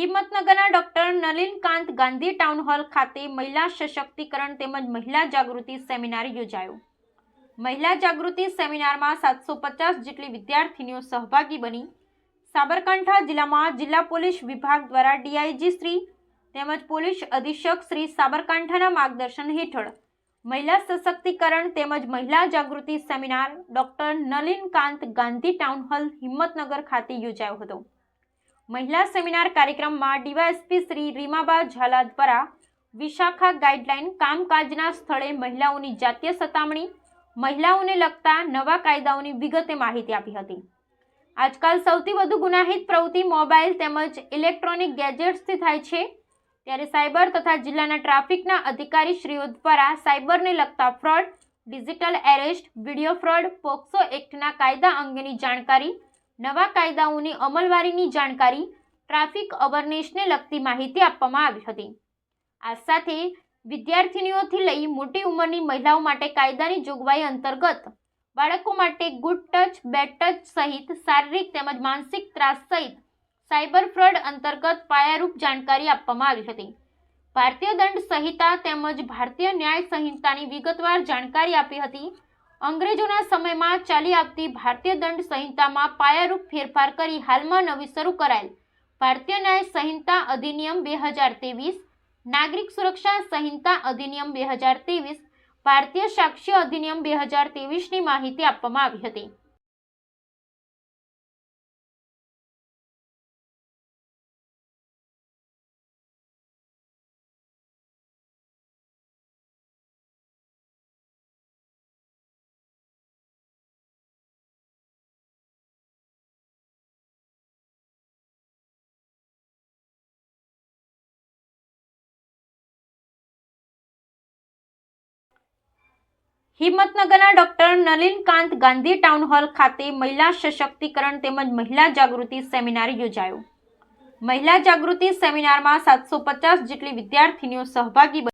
હિંમતનગરના doctor Nalinkant Gandhi town hall ખાતે મહિલા સશક્તિકરણ તેમજ મહિલા જાગૃતિ સેમિનાર યોજાયો. મહિલા જાગૃતિ સેમિનારમાં સાતસો પચાસ જેટલી વિદ્યાર્થીનીઓ સહભાગી બની. સાબરકાંઠા જિલ્લામાં જિલ્લા પોલીસ વિભાગ દ્વારા ડીઆઈજી શ્રી તેમજ પોલીસ અધિક્ષક શ્રી સાબરકાંઠાના માર્ગદર્શન હેઠળ મહિલા સશક્તિકરણ તેમજ મહિલા જાગૃતિ seminar doctor Nalinkant Gandhi town hall Himmatnagar ખાતે યોજાયો હતો. મહિલા સેમિનાર કાર્યક્રમમાં ડીવાયએસપી શ્રી રીમાબા ઝાલા દ્વારા વિશાખા ગાઈડલાઈન કામકાજના સ્થળે મહિલાઓની જાતીય સતામણી, મહિલાઓને લગતા નવા કાયદાઓની વિગતે માહિતી આપી હતી. આજકાલ સૌથી વધુ ગુનાહિત પ્રવૃત્તિ મોબાઈલ તેમજ ઇલેક્ટ્રોનિક ગેજેટ્સથી થાય છે. ત્યારે સાયબર તથા જિલ્લાના ટ્રાફિકના અધિકારી શ્રીઓ દ્વારા સાયબરને લગતા fraud, digital arrest, video fraud, POCSO એક્ટના કાયદા અંગેની જાણકારી નવા કાયદાઓની અમલવારીની જાણકારી ટ્રાફિક અવેરનેસને લગતી માહિતી આપવામાં આવી હતી. આ સાથે વિદ્યાર્થીનીઓથી લઈ મોટી ઉંમરની મહિલાઓ માટે કાયદાની જોગવાઈ અંતર્ગત બાળકો માટે ગુડ ટચ બેડ ટચ સહિત શારીરિક તેમજ માનસિક ત્રાસ સહિત સાયબર ફ્રોડ અંતર્ગત પાયારૂપ જાણકારી આપવામાં આવી હતી. ભારતીય દંડ સંહિતા તેમજ ભારતીય ન્યાય સંહિતાની વિગતવાર જાણકારી આપી હતી અંગ્રેજોના સમયમાં ચાલી આવતી ભારતીય દંડ સંહિતામાં પાયારૂપ ફેરફાર કરી હાલમાં નવી શરૂ કરાયેલ ભારતીય ન્યાય સંહિતા અધિનિયમ બે હજાર ત્રેવીસ, નાગરિક સુરક્ષા સંહિતા અધિનિયમ બે હજાર ત્રેવીસ, ભારતીય સાક્ષ્ય અધિનિયમ બે હજાર ત્રેવીસની માહિતી આપવામાં આવી હતી. હિંમતનગરના doctor Nalinkant Gandhi town hall ખાતે મહિલા સશક્તિકરણ તેમજ મહિલા જાગૃતિ સેમિનાર યોજાયો. મહિલા જાગૃતિ સેમિનારમાં સાતસો પચાસ જેટલી વિદ્યાર્થીનીઓ સહભાગી